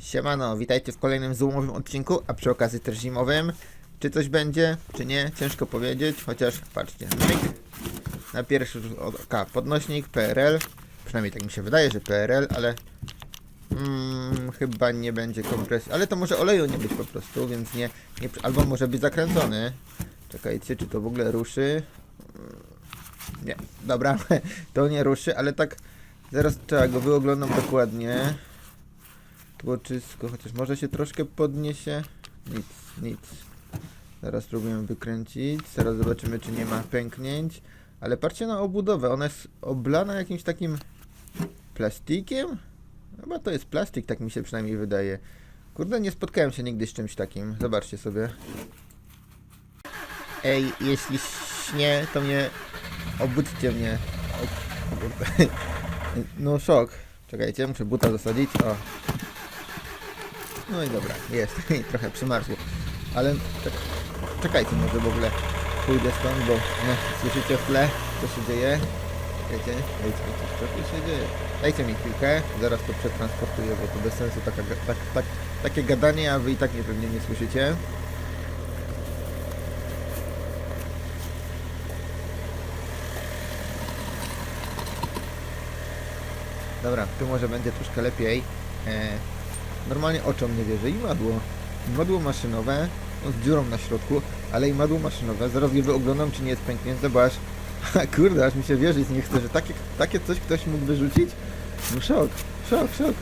Siemano, witajcie w kolejnym złomowym odcinku, a przy okazji też zimowym. Czy coś będzie, czy nie, ciężko powiedzieć, chociaż patrzcie, myk, na pierwszy rzut oka podnośnik, PRL, przynajmniej tak mi się wydaje, że PRL, ale mm, chyba nie będzie kompresji, ale to może oleju nie być po prostu, więc nie, nie, albo może być zakręcony. Czekajcie, czy to w ogóle ruszy? Mm, Nie, dobra, to nie ruszy, ale tak zaraz trzeba go wyoglądam dokładnie. Tłoczysko, chociaż może się troszkę podniesie. Nic, nic. Zaraz spróbujemy wykręcić. Zaraz zobaczymy, czy nie ma pęknięć. Ale patrzcie na obudowę. Ona jest oblana jakimś takim plastikiem? Chyba to jest plastik, tak mi się przynajmniej wydaje. Kurde, nie spotkałem się nigdy z czymś takim. Zobaczcie sobie. Ej, jeśli śnie, to mnie obudźcie mnie. O. No szok. Czekajcie, muszę buta zasadzić. O, no i dobra, jest. Trochę przymarzło. Ale czek czekajcie, może w ogóle pójdę stąd, bo no, słyszycie w tle, co się dzieje. Wiecie, wiecie, co tu się dzieje. Dajcie mi chwilkę, zaraz to przetransportuję, bo to bez sensu taka, tak, tak, takie gadanie, a wy i tak mnie pewnie nie słyszycie. Dobra, tu może będzie troszkę lepiej. E, normalnie oczom nie wierzę. I madło. Madło maszynowe, no z dziurą na środku, ale i madło maszynowe. Zaraz je wyoglądam, czy nie jest pęknięte, zobacz. Ha, kurde, aż mi się wierzyć nie chce, że takie, takie coś ktoś mógł wyrzucić. No szok, szok, szok.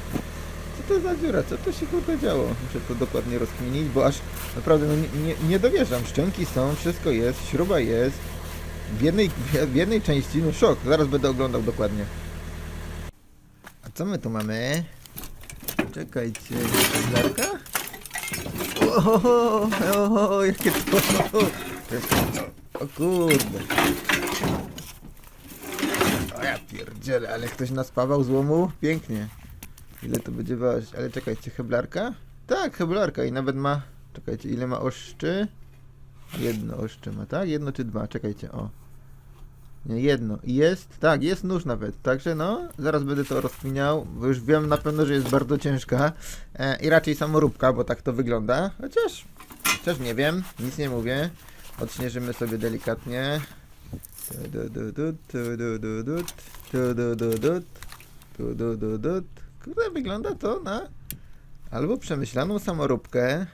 Co to za dziura? Co to się kurde działo? Muszę to dokładnie rozkminić, bo aż naprawdę no, nie, nie dowierzam. Szczęki są, wszystko jest, śruba jest. W jednej, w jednej części, no szok. Zaraz będę oglądał dokładnie. A co my tu mamy? Czekajcie, żarka? O, o, o, jakie to... O kurde. O ja pierdzielę, ale ktoś naspawał złomu? Pięknie. Ile to będzie ważyć? Ale czekajcie, heblarka? Tak, heblarka i nawet ma... Czekajcie, ile ma oszczy? Jedno oszcze ma, tak? Jedno czy dwa? Czekajcie, o. Nie, jedno. Jest, tak, jest nóż nawet. Także no, zaraz będę to rozkminiał, bo już wiem na pewno, że jest bardzo ciężka. E, I raczej samoróbka, bo tak to wygląda. Chociaż, chociaż nie wiem, nic nie mówię. Odśnieżymy sobie delikatnie. Tu. Kurde, wygląda to na albo przemyślaną samoróbkę,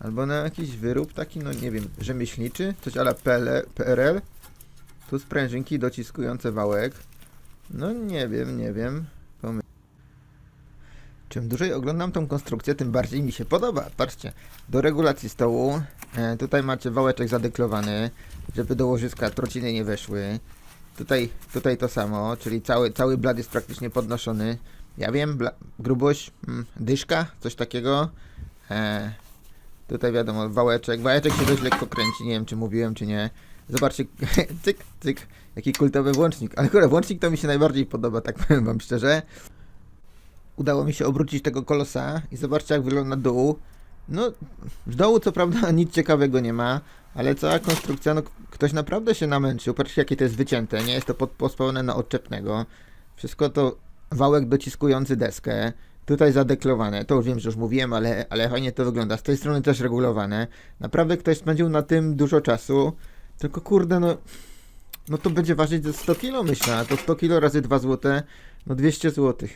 albo na jakiś wyrób taki, no nie wiem, rzemieślniczy, coś ala PL, PRL. Tu sprężynki dociskujące wałek. No nie wiem, nie wiem. Pomy- Czym dłużej oglądam tą konstrukcję, tym bardziej mi się podoba. Patrzcie, do regulacji stołu e, tutaj macie wałeczek zadeklowany, żeby do łożyska trociny nie weszły. Tutaj, tutaj to samo, czyli cały, cały blad jest praktycznie podnoszony. Ja wiem, grubość, mm, dyszka, coś takiego. E, tutaj wiadomo, wałeczek. Wałeczek się dość lekko kręci, nie wiem czy mówiłem, czy nie. Zobaczcie, cyk, cyk, jaki kultowy włącznik. Ale kurde, włącznik to mi się najbardziej podoba, tak powiem wam szczerze. Udało mi się obrócić tego kolosa i zobaczcie jak wygląda dół. No, w dołu co prawda nic ciekawego nie ma, ale cała konstrukcja, no ktoś naprawdę się namęczył. Patrzcie jakie to jest wycięte, nie jest to pod, pospełne na odczepnego. Wszystko to wałek dociskujący deskę. Tutaj zadeklowane, to już wiem, że już mówiłem, ale, ale fajnie to wygląda. Z tej strony też regulowane. Naprawdę ktoś spędził na tym dużo czasu. Tylko kurde, no. No to będzie ważyć ze 100 kilo, myślę. A to 100 kilo razy 2 złote, no 200 zł.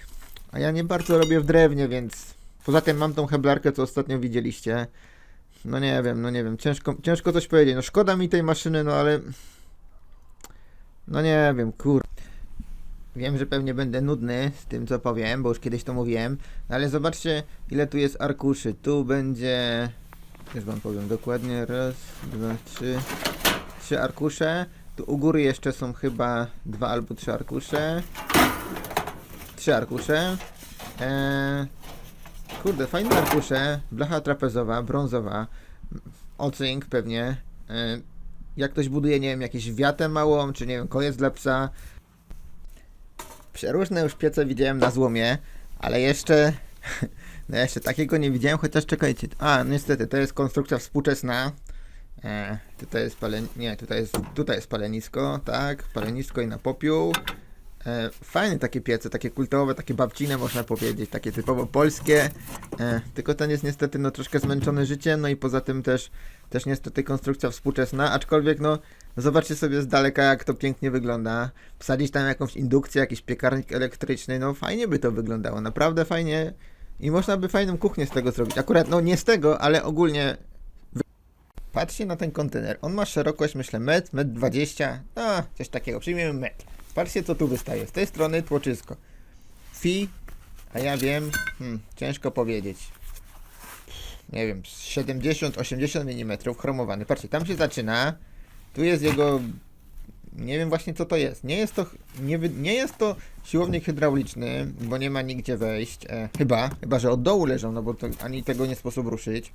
A ja nie bardzo robię w drewnie, więc. Poza tym mam tą heblarkę, co ostatnio widzieliście. No nie wiem, no nie wiem. Ciężko, ciężko coś powiedzieć. No szkoda mi tej maszyny, no ale. No nie wiem, kur. Wiem, że pewnie będę nudny z tym, co powiem, bo już kiedyś to mówiłem. No ale zobaczcie, ile tu jest arkuszy. Tu będzie. Już wam powiem dokładnie. Raz, dwa, trzy. Trzy arkusze. Tu u góry jeszcze są chyba dwa albo trzy arkusze. Trzy arkusze. Eee, kurde, fajne arkusze. Blacha trapezowa, brązowa. Ocynk pewnie. Eee, jak ktoś buduje, nie wiem, jakieś wiatę małą, czy nie wiem, koniec dla psa. Przeróżne już piece widziałem na złomie, ale jeszcze. No jeszcze takiego nie widziałem, chociaż czekajcie. A, niestety, to jest konstrukcja współczesna. E, tutaj jest palen... Nie, tutaj jest, tutaj jest palenisko, tak, palenisko i na popiół. E, fajne takie piece, takie kultowe, takie babcine można powiedzieć, takie typowo polskie. E, tylko ten jest niestety no troszkę zmęczony życiem, no i poza tym też, też niestety konstrukcja współczesna, aczkolwiek no zobaczcie sobie z daleka jak to pięknie wygląda. Wsadzić tam jakąś indukcję, jakiś piekarnik elektryczny, no fajnie by to wyglądało, naprawdę fajnie. I można by fajną kuchnię z tego zrobić. Akurat no nie z tego, ale ogólnie Patrzcie na ten kontener. On ma szerokość, myślę, metr, metr 20, a coś takiego. Przyjmiemy metr. Patrzcie, co tu wystaje. Z tej strony tłoczysko. Fi, a ja wiem, hmm, ciężko powiedzieć. Nie wiem, 70-80 mm chromowany. Patrzcie, tam się zaczyna. Tu jest jego. Nie wiem właśnie co to jest. Nie jest to, nie, nie jest to siłownik hydrauliczny, bo nie ma nigdzie wejść. E, chyba, chyba że od dołu leżą, no bo to ani tego nie sposób ruszyć.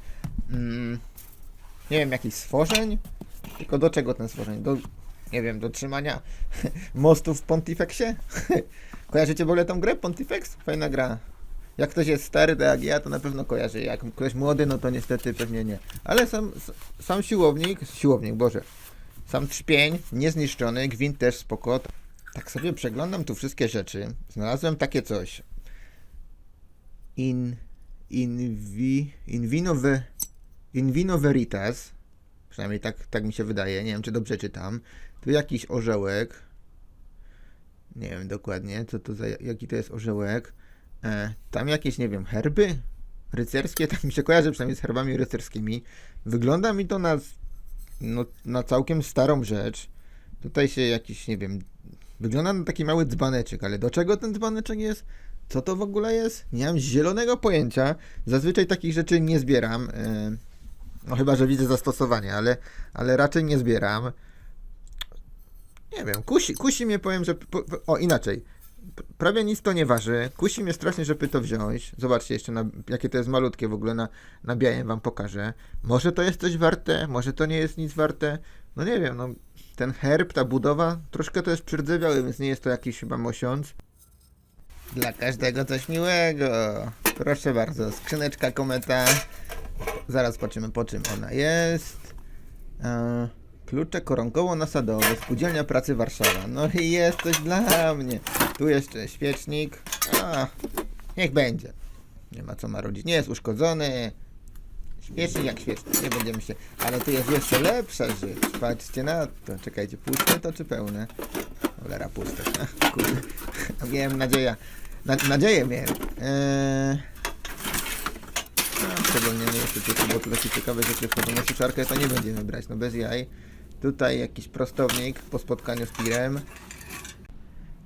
Mm, nie wiem, jakichś stworzeń? Tylko do czego ten stworzeń? Do, nie wiem, do trzymania mostów w Pontifexie? Kojarzycie w ogóle tą grę Pontifex? Fajna gra. Jak ktoś jest stary, tak jak ja, to na pewno kojarzy. Jak ktoś młody, no to niestety pewnie nie. Ale sam, sam siłownik, siłownik, Boże, sam trzpień, niezniszczony, gwint też spoko. Tak sobie przeglądam tu wszystkie rzeczy. Znalazłem takie coś. In, in, vi, in vino ve, In Vino Veritas, przynajmniej tak, tak mi się wydaje, nie wiem czy dobrze czytam. Tu jakiś orzełek. Nie wiem dokładnie, co to za, jaki to jest orzełek. E, tam jakieś, nie wiem, herby rycerskie, tak mi się kojarzy przynajmniej z herbami rycerskimi. Wygląda mi to na, no, na całkiem starą rzecz. Tutaj się jakiś, nie wiem, wygląda na taki mały dzbaneczek, ale do czego ten dzbaneczek jest? Co to w ogóle jest? Nie mam zielonego pojęcia. Zazwyczaj takich rzeczy nie zbieram. E, no chyba, że widzę zastosowanie, ale, ale raczej nie zbieram. Nie wiem, kusi, kusi mnie, powiem, że... O, inaczej. Prawie nic to nie waży. Kusi mnie strasznie, żeby to wziąć. Zobaczcie jeszcze, na, jakie to jest malutkie w ogóle. Na, na białym wam pokażę. Może to jest coś warte, może to nie jest nic warte. No nie wiem, no ten herb, ta budowa, troszkę to jest przydzewiały, więc nie jest to jakiś chyba mosiąc. Dla każdego coś miłego. Proszę bardzo, skrzyneczka kometa. Zaraz patrzymy po czym ona jest. E, klucze koronkowo-nasadowe, Spółdzielnia Pracy Warszawa. No i jest coś dla mnie. Tu jeszcze świecznik. A, niech będzie. Nie ma co marudzić. Nie jest uszkodzony. Świecznik jak świecznik, nie będziemy się... Ale tu jest jeszcze lepsza rzecz. Patrzcie na to. Czekajcie, puste to czy pełne? Cholera, puste. Kurde. Miałem nadzieję. Na, nadzieję miałem. Eee... No, szczególnie nie jeszcze tylko, bo tu takie ciekawe rzeczy wchodzą na suszarkę, to nie będziemy brać, no bez jaj. Tutaj jakiś prostownik po spotkaniu z tirem.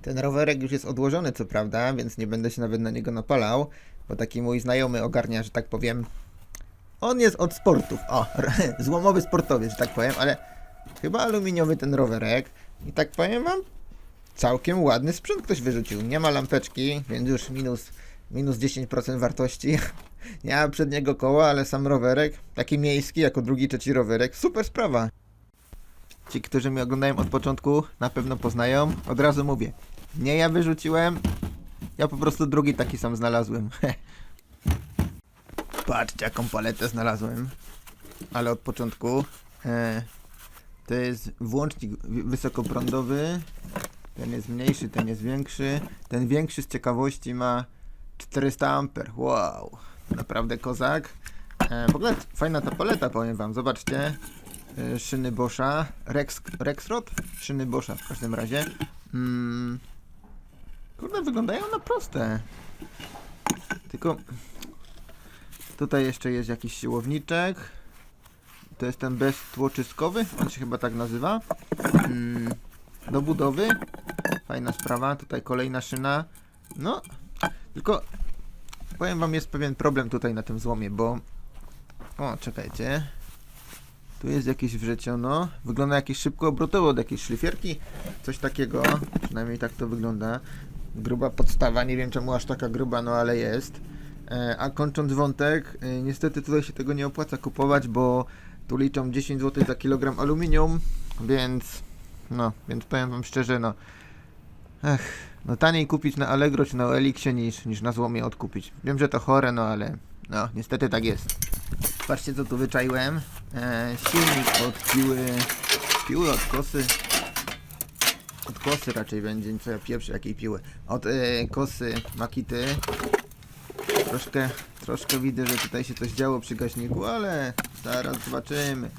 Ten rowerek już jest odłożony, co prawda, więc nie będę się nawet na niego napalał, bo taki mój znajomy ogarnia, że tak powiem. On jest od sportów, o, złomowy sportowiec, że tak powiem, ale chyba aluminiowy ten rowerek. I tak powiem wam, całkiem ładny sprzęt ktoś wyrzucił. Nie ma lampeczki, więc już minus, minus 10% wartości. Nie ma przedniego koła, ale sam rowerek, taki miejski, jako drugi, trzeci rowerek, super sprawa. Ci, którzy mnie oglądają od początku, na pewno poznają. Od razu mówię, nie ja wyrzuciłem, ja po prostu drugi taki sam znalazłem. Patrzcie, jaką paletę znalazłem. Ale od początku. E, to jest włącznik wysokoprądowy. Ten jest mniejszy, ten jest większy. Ten większy z ciekawości ma 400 amper. Wow, naprawdę kozak. E, w ogóle fajna ta paleta, powiem wam. Zobaczcie. E, szyny Boscha. Rex, Rexrod? Szyny Boscha w każdym razie. Mm. Kurde, wyglądają na proste. Tylko tutaj jeszcze jest jakiś siłowniczek. To jest ten beztłoczyskowy, on się chyba tak nazywa. Mm. Do budowy. Fajna sprawa. Tutaj kolejna szyna. No, tylko powiem wam, jest pewien problem tutaj na tym złomie, bo... O, czekajcie. Tu jest jakieś wrzeciono. Wygląda jakieś szybko obrotowo od jakiejś szlifierki. Coś takiego. Przynajmniej tak to wygląda. Gruba podstawa. Nie wiem czemu aż taka gruba, no ale jest. E, a kończąc wątek, e, niestety tutaj się tego nie opłaca kupować, bo tu liczą 10 zł za kilogram aluminium, więc... No, więc powiem wam szczerze, no... Ech, no taniej kupić na Allegro czy na Elixie niż, niż na złomie odkupić. Wiem, że to chore, no ale no niestety tak jest. Patrzcie co tu wyczaiłem. E, silnik od piły, piły od kosy. od kosy raczej będzie, co ja pieprzę, jakiej piły. Od e, kosy Makity. Troszkę, troszkę widzę, że tutaj się coś działo przy gaśniku, ale zaraz zobaczymy.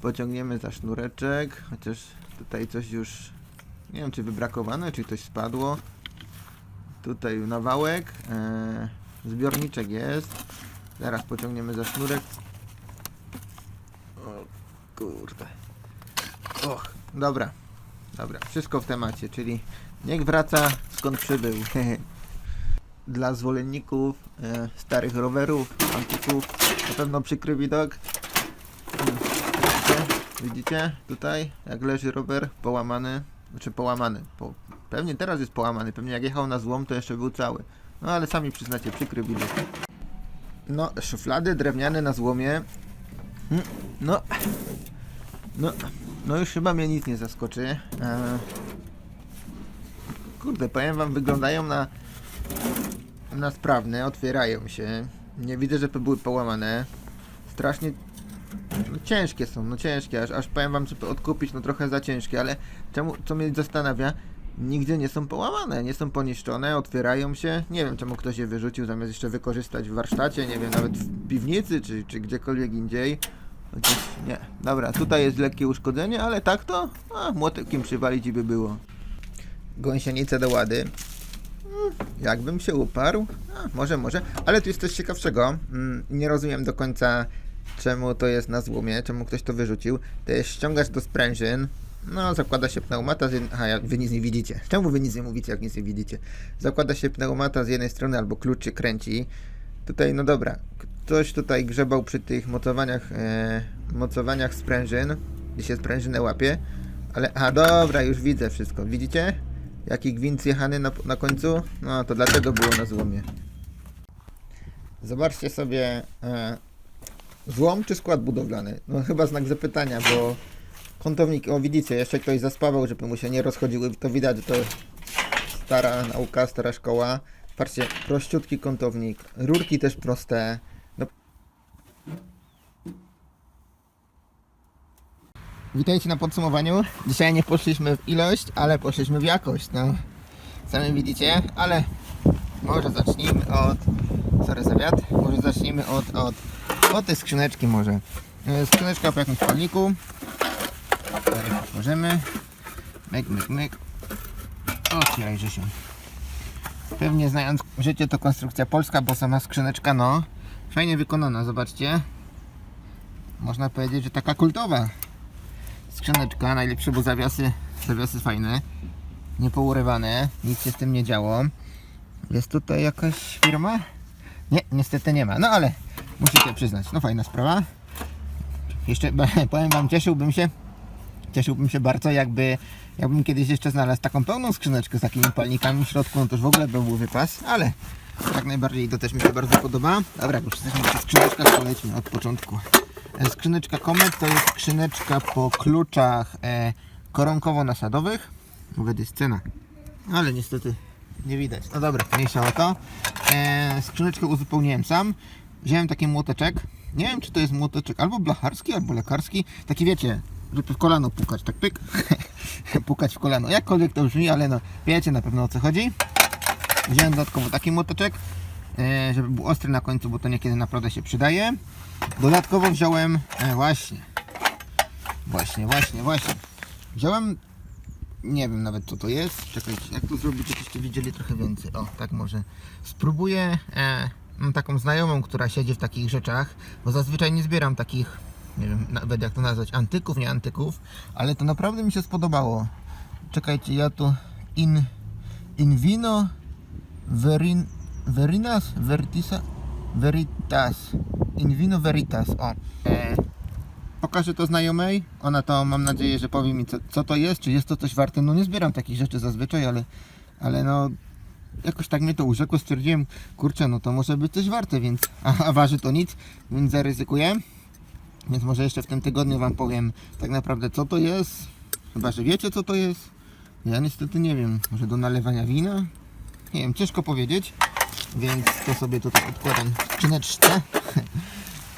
Pociągniemy za sznureczek, chociaż tutaj coś już, nie wiem czy wybrakowane, czy coś spadło. Tutaj nawałek, e, zbiorniczek jest. Zaraz pociągniemy za sznurek. O kurde. Och, dobra. Dobra, wszystko w temacie, czyli niech wraca skąd przybył. Dla zwolenników e, starych rowerów, antyków, na pewno przykry widok. Mm, Widzicie? Widzicie? Tutaj, jak leży rower, połamany. Znaczy połamany. Po, pewnie teraz jest połamany. Pewnie jak jechał na złom, to jeszcze był cały. No ale sami przyznacie, przykry widok. No, szuflady drewniane na złomie. Mm, No, no, no już chyba mnie nic nie zaskoczy. Eee, kurde, powiem wam, wyglądają na na sprawne, otwierają się. Nie widzę, żeby były połamane. Strasznie ciężkie są, no ciężkie, aż, aż powiem wam, żeby odkupić, no trochę za ciężkie, ale czemu, co mnie zastanawia, nigdzie nie są połamane, nie są poniszczone, otwierają się. Nie wiem, czemu ktoś je wyrzucił, zamiast jeszcze wykorzystać w warsztacie, nie wiem, nawet w piwnicy, czy, czy gdziekolwiek indziej. Chociaż nie. Dobra, tutaj jest lekkie uszkodzenie, ale tak to a, młotekiem przywalić i by było. Gąsienicę do łady. Mm, Jakbym się uparł? A, może, może. Ale tu jest coś ciekawszego. Mm, Nie rozumiem do końca, czemu to jest na złomie, czemu ktoś to wyrzucił. To jest ściągacz do sprężyn. No, zakłada się pneumata z jednej... Aha, jak wy nic nie widzicie. Czemu wy nic nie mówicie, jak nic nie widzicie? Zakłada się pneumata z jednej strony, albo klucz się kręci. Tutaj, no dobra, ktoś tutaj grzebał przy tych mocowaniach, e, mocowaniach sprężyn, gdzie się sprężynę łapie, ale, a dobra, już widzę wszystko, widzicie? Jaki gwint zjechany na, na końcu? No, to dlatego było na złomie. Zobaczcie sobie, e, złom czy skład budowlany? No chyba znak zapytania, bo kątownik, o widzicie, jeszcze ktoś zaspawał, żeby mu się nie rozchodziły, to widać, że to stara nauka, stara szkoła. Patrzcie, prościutki kątownik, rurki też proste. No. Witajcie na podsumowaniu. Dzisiaj nie poszliśmy w ilość, ale poszliśmy w jakość. No, sami widzicie, ale może zacznijmy od. Sorry za wiatr. Może zacznijmy od, od, od tej skrzyneczki może. E, Skrzyneczka po jakimś palniku. Otworzymy. Myk, myk, myk. Otwieraj, się. Pewnie znając życie to konstrukcja polska, bo sama skrzyneczka no fajnie wykonana, zobaczcie. Można powiedzieć, że taka kultowa skrzyneczka, najlepsze, bo zawiasy, zawiasy fajne, niepourywane, nic się z tym nie działo. Jest tutaj jakaś firma? Nie, niestety nie ma, no ale musicie przyznać, no fajna sprawa. Jeszcze powiem wam, cieszyłbym się, cieszyłbym się bardzo, jakby, jakbym kiedyś jeszcze znalazł taką pełną skrzyneczkę z takimi palnikami w środku, no to już w ogóle by był wypas, ale jak najbardziej to też mi się bardzo podoba. Dobra, już jesteśmy przy skrzyneczkach, od początku. E, Skrzyneczka Comet to jest skrzyneczka po kluczach e, koronkowo-nasadowych. Nawet jest cena, ale niestety nie widać. No dobra, mniejsza o to. E, skrzyneczkę uzupełniłem sam. Wziąłem taki młoteczek. Nie wiem, czy to jest młoteczek albo blacharski, albo lekarski. Taki wiecie, żeby w kolano pukać, tak pyk. pukać w kolano. Jakkolwiek to brzmi, ale no wiecie na pewno o co chodzi. Wziąłem dodatkowo taki młoteczek, e, żeby był ostry na końcu, bo to niekiedy naprawdę się przydaje. Dodatkowo wziąłem, e, właśnie, właśnie, właśnie, właśnie. Wziąłem, nie wiem nawet co to jest. Czekajcie, jak to zrobić, żebyście widzieli trochę więcej. O, tak może. Spróbuję, e, mam taką znajomą, która siedzi w takich rzeczach, bo zazwyczaj nie zbieram takich, nie wiem nawet jak to nazwać, antyków, nie antyków, ale to naprawdę mi się spodobało. Czekajcie, ja tu in, in vino verin, verinas, vertisa, veritas, in vino veritas, o. E, pokażę to znajomej, ona to mam nadzieję, że powie mi co, co to jest, czy jest to coś warte, no nie zbieram takich rzeczy zazwyczaj, ale, ale no jakoś tak mnie to urzekło, stwierdziłem, kurczę, no to może być coś warte, więc, a, waży to nic, więc zaryzykuję. Więc może jeszcze w tym tygodniu Wam powiem tak naprawdę co to jest. Chyba, że wiecie co to jest. Ja niestety nie wiem. Może do nalewania wina? Nie wiem, ciężko powiedzieć. Więc to sobie tutaj odkładam w skrzyneczce.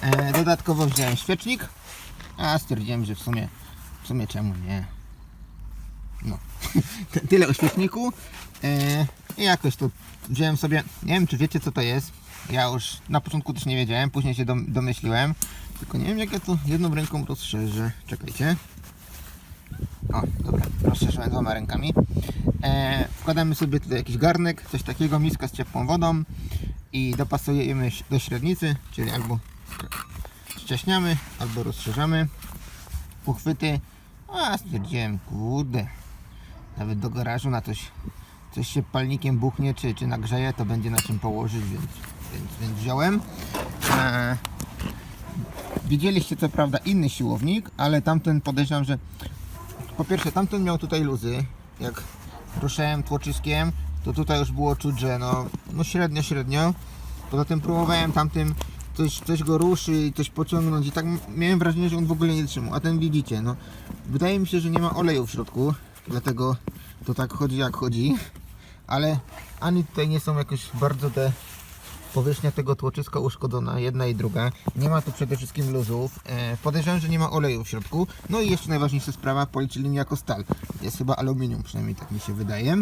E, Dodatkowo wziąłem świecznik. A stwierdziłem, że w sumie, w sumie czemu nie. No. Ty- Tyle o świetniku. E, I jakoś to wziąłem sobie, nie wiem czy wiecie co to jest. Ja już na początku też nie wiedziałem, później się dom, domyśliłem. Tylko nie wiem jak ja to jedną ręką rozszerzę. Czekajcie. O, dobra, rozszerzyłem dwoma rękami. E, wkładamy sobie tutaj jakiś garnek, coś takiego, miska z ciepłą wodą i dopasujemy do średnicy, czyli albo ścieśniamy, albo rozszerzamy uchwyty. A stwierdziłem, kurde, nawet do garażu na coś, coś się palnikiem buchnie, czy, czy nagrzeje, to będzie na czym położyć, więc, więc, więc wziąłem. E, widzieliście co prawda inny siłownik, ale tamten podejrzewam, że po pierwsze tamten miał tutaj luzy, jak ruszałem tłoczyskiem, to tutaj już było czuć, że no, no średnio, średnio. Poza tym próbowałem tamtym coś, coś go ruszy coś pociągnąć i tak miałem wrażenie, że on w ogóle nie trzymał. A ten widzicie, no wydaje mi się, że nie ma oleju w środku, dlatego to tak chodzi jak chodzi. Ale ani tutaj nie są jakoś bardzo te powierzchnia tego tłoczyska uszkodzona, jedna i druga. Nie ma tu przede wszystkim luzów. E, podejrzewam, że nie ma oleju w środku. No i jeszcze najważniejsza sprawa, policzyli jako stal. Jest chyba aluminium, przynajmniej tak mi się wydaje.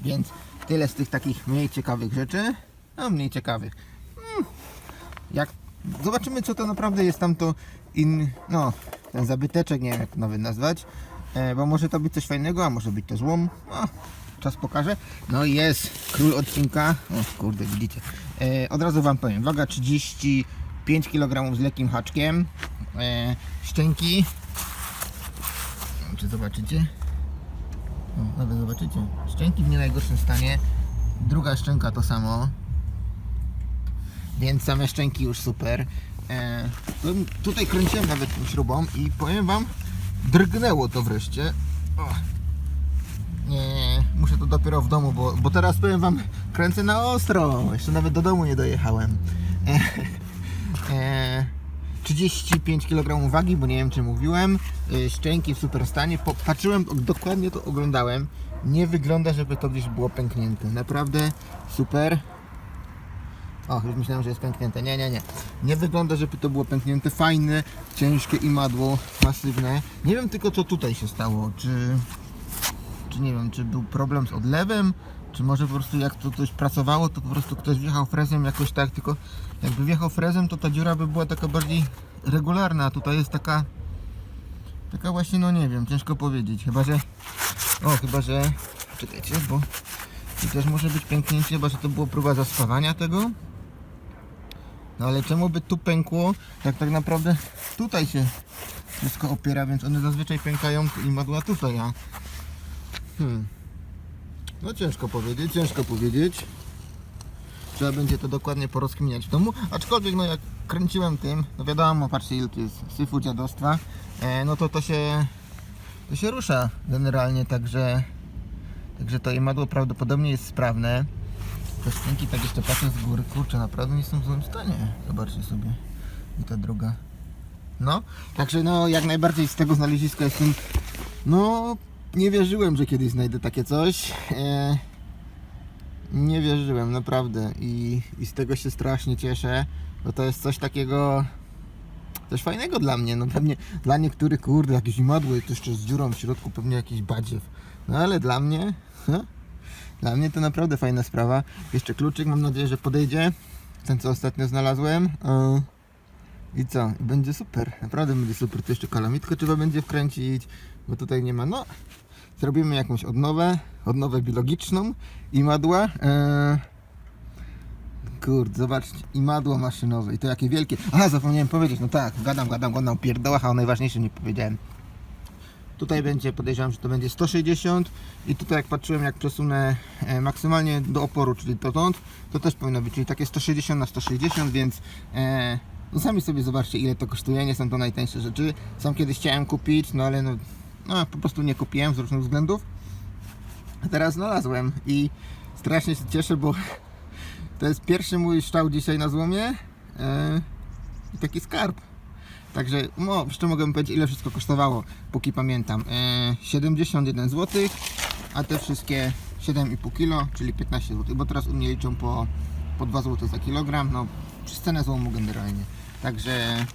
Więc tyle z tych takich mniej ciekawych rzeczy. No mniej ciekawych. Hmm. Jak zobaczymy co to naprawdę jest tam to in, no ten zabyteczek, nie wiem jak to nawet nazwać. E, bo może to być coś fajnego, a może być to złom. No, czas pokaże. No i jest król odcinka. O kurde, widzicie. E, od razu wam powiem, waga 35 kg z lekkim haczkiem. E, Czy zobaczycie? No, nawet zobaczycie. Szczęki w nie najgorszym stanie. Druga szczęka to samo. Więc same szczęki już super. E, tu- tutaj kręciłem nawet tą śrubą i powiem wam, drgnęło to wreszcie. O. Nie, muszę to dopiero w domu, bo, bo teraz powiem wam, kręcę na ostro. Jeszcze nawet do domu nie dojechałem. E, e, 35 kg wagi, bo nie wiem czy mówiłem. E, szczęki w super stanie. Po, patrzyłem, dokładnie to oglądałem. Nie wygląda, żeby to gdzieś było pęknięte. Naprawdę super. O, już myślałem, że jest pęknięte. Nie, nie, nie. Nie wygląda, żeby to było pęknięte. Fajne, ciężkie imadło, masywne. Nie wiem tylko, co tutaj się stało. Czy, czy nie wiem, czy był problem z odlewem, czy może po prostu jak to coś pracowało, to po prostu ktoś wjechał frezem jakoś tak, tylko jakby wjechał frezem, to ta dziura by była taka bardziej regularna, a tutaj jest taka taka właśnie, no nie wiem, ciężko powiedzieć. Chyba, że o, chyba, że czekajcie, bo tu też może być pęknięcie, chyba, że to było próba zaspawania tego. No ale czemu by tu pękło, jak tak naprawdę tutaj się wszystko opiera, więc one zazwyczaj pękają i madła tutaj, a hmm. No ciężko powiedzieć, ciężko powiedzieć. Trzeba będzie to dokładnie porozkminiać w domu, aczkolwiek no jak kręciłem tym, no wiadomo, patrzcie ile tu jest syfu dziadostwa, e, no to to się, to się rusza generalnie, także, także to imadło prawdopodobnie jest sprawne. Te szczęki tak jeszcze patrzę z góry, kurczę, naprawdę nie są w złym stanie. Zobaczcie sobie. I ta druga. No, także no jak najbardziej z tego znaleziska jestem, no nie wierzyłem, że kiedyś znajdę takie coś. E, nie wierzyłem, naprawdę. I, I z tego się strasznie cieszę, bo to jest coś takiego, coś fajnego dla mnie. No pewnie dla niektórych, kurde, jakieś imadło to jeszcze z dziurą w środku, pewnie jakiś badziew. No ale dla mnie, ha? Dla mnie to naprawdę fajna sprawa. Jeszcze kluczyk, mam nadzieję, że podejdzie. Ten, co ostatnio znalazłem. O. I co? I będzie super. Naprawdę będzie super. Tu jeszcze kalamitkę trzeba będzie wkręcić, bo tutaj nie ma. No, zrobimy jakąś odnowę. Odnowę biologiczną. I madła. Eee... Kurde, zobaczcie. I madło maszynowe. I to jakie wielkie. Aha, zapomniałem powiedzieć. No tak, gadam, gadam, gadam. Pierdołach, a o najważniejszym nie powiedziałem. Tutaj będzie, podejrzewam, że to będzie 160 i tutaj jak patrzyłem jak przesunę e, maksymalnie do oporu, czyli dotąd, to też powinno być, czyli takie 160 na 160, więc e, no sami sobie zobaczcie ile to kosztuje, nie są to najtańsze rzeczy. Sam kiedyś chciałem kupić, no ale no, no po prostu nie kupiłem z różnych względów. A teraz znalazłem i strasznie się cieszę, bo to jest pierwszy mój szczał dzisiaj na złomie e, i taki skarb. Także, no, jeszcze mogę powiedzieć, ile wszystko kosztowało, póki pamiętam. E, 71 zł, a te wszystkie 7,5 kg, czyli 15 zł, bo teraz u mnie liczą po, po 2 zł za kilogram, no, przez cenę złomu generalnie. Także,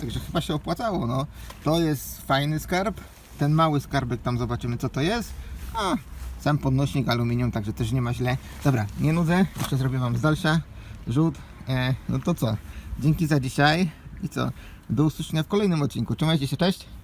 także chyba się opłacało, no. To jest fajny skarb, ten mały skarbek, tam zobaczymy co to jest. A, sam podnośnik aluminium, także też nie ma źle. Dobra, nie nudzę, jeszcze zrobię Wam z dalsza rzut. E, no to co, dzięki za dzisiaj i co, do usłyszenia w kolejnym odcinku. Trzymajcie się, cześć!